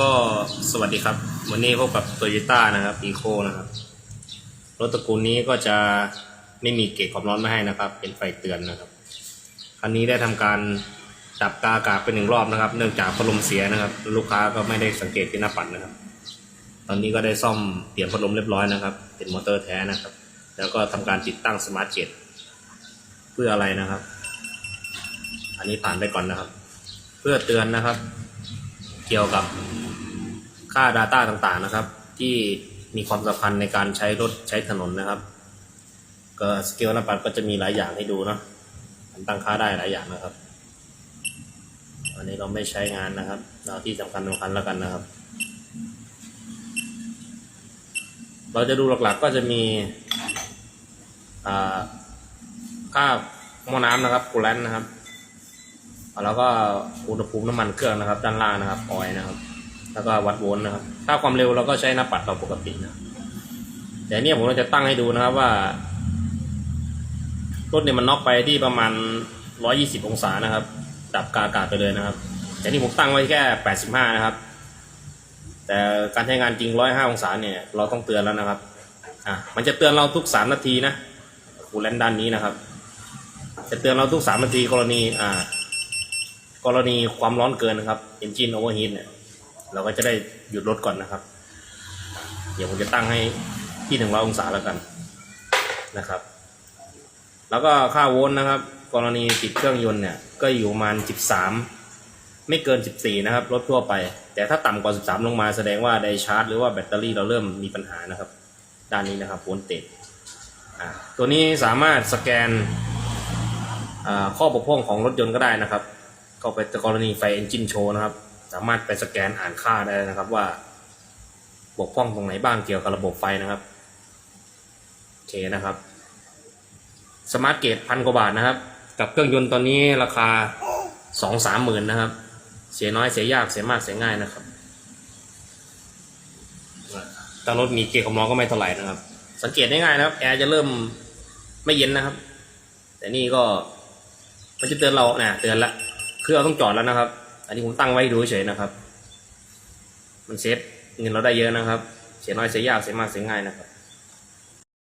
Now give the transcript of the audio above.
ก็สวัสดีครับ วันนี้พบกับ t o y ยต้านะครับอีโคนะครับ รถตระกูลนี้ก็จะไม่มีเกจความร้อนมาให้นะครับ เป็นไฟเตือนนะครับ คันนี้ได้ทำการดับกาอากาศไปหนึ่งรอบนะครับ เนื่องจากพัดลมเสียนะครับ ลูกค้าก็ไม่ได้สังเกตที่หน้าปัดนะครับ ตอนนี้ก็ได้ซ่อมเปลี่ยนพัดลมเรียบร้อยนะครับ เป็นมอเตอร์แท้นะครับ แล้วก็ทำการติดตั้งสมาร์ทเจ็ตเพื่ออะไรนะครับ อันนี้ผ่านไปก่อนนะครับ เพื่อเตือนนะครับ กี่ยวกับค่า Data ต่างๆนะครับ ที่มีความสำคัญในการใช้รถใช้ถนนนะครับ ก็สเกลหน้าปัดก็จะมีหลายอย่างให้ดูเนาะมันตั้งค่าได้หลายอย่างนะครับอันนี้เราไม่ใช้งานนะครับ เราที่สำคัญสำคัญแล้วกันนะครับ เราจะดูหลักๆก็จะมีอ่าค่ามอน้ำนะครับกูแลนนะครับ แล้วก็อุณหภูมิน้ำมันเครื่องนะครับ ด้านล่างนะครับออยนะครับ แล้วก็วัดโวลต์นะครับ ถ้าความเร็วเราก็ใช้หน้าปัดเราปกตินะแต่เนี่ยผมจะตั้งให้ดูนะครับว่ารถเนี่ยมันน็อกไปที่ประมาณ 120 องศานะครับ ดับกาอากาศไปเลยนะครับแต่นี่ผมตั้งไว้แค่ 85 นะครับ แต่การใช้งานจริง 105 องศาเนี่ยเราต้องเตือนแล้วนะครับอะมันจะเตือนเราทุก 3 นาทีนะคูลเลนด้านนี้นะครับ จะเตือนเราทุก 3 นาทีกรณีอ่า กรณีความร้อนเกินนะครับ engine overheat เนี่ย เราก็จะได้หยุดรถก่อนนะครับ เดี๋ยวผมจะตั้งให้ที่หนึ่งร้อยองศาแล้วกันนะครับ แล้วก็ค่าโวลต์นะครับ กรณีติดเครื่องยนต์เนี่ย ก็อยู่ประมาณสิบสามไม่เกินสิบสี่นะครับรถทั่วไป แต่ถ้าต่ำกว่าสิบสามลงมาแสดงว่าไดชาร์จ หรือว่าแบตเตอรี่เราเริ่มมีปัญหานะครับ ด้านนี้นะครับโวลต์เต็ดตัวนี้สามารถสแกนข้อบกพร่องของรถยนต์ก็ได้นะครับ ก็เป็นกรณีไฟ engine show นะครับ สามารถไปสแกนอ่านค่าได้นะครับว่า บกพร่องตรงไหนบ้างเกี่ยวกับระบบไฟนะครับโอเคนะครับสมาร์ทเกตพันกว่าบาทนะครับ กับเครื่องยนต์ตอนนี้ราคาสองสามหมื่นนะครับ เสียน้อยเสียยากเสียมากเสียง่ายนะครับถ้ารถมีเกียร์ความร้อนก็ไม่เท่าไหร่นะครับ สังเกตได้ง่ายนะครับแอร์จะเริ่มไม่เย็นนะครับ แต่นี่ก็มันจะเตือนเราเนี่ยเตือนละ คือเราต้องจอดแล้วนะครับ อันนี้ผมตั้งไว้ดูเฉยนะครับ มันเซฟเงินเราได้เยอะนะครับ เสียน้อยเสียยากเสียมากเสียง่ายนะครับ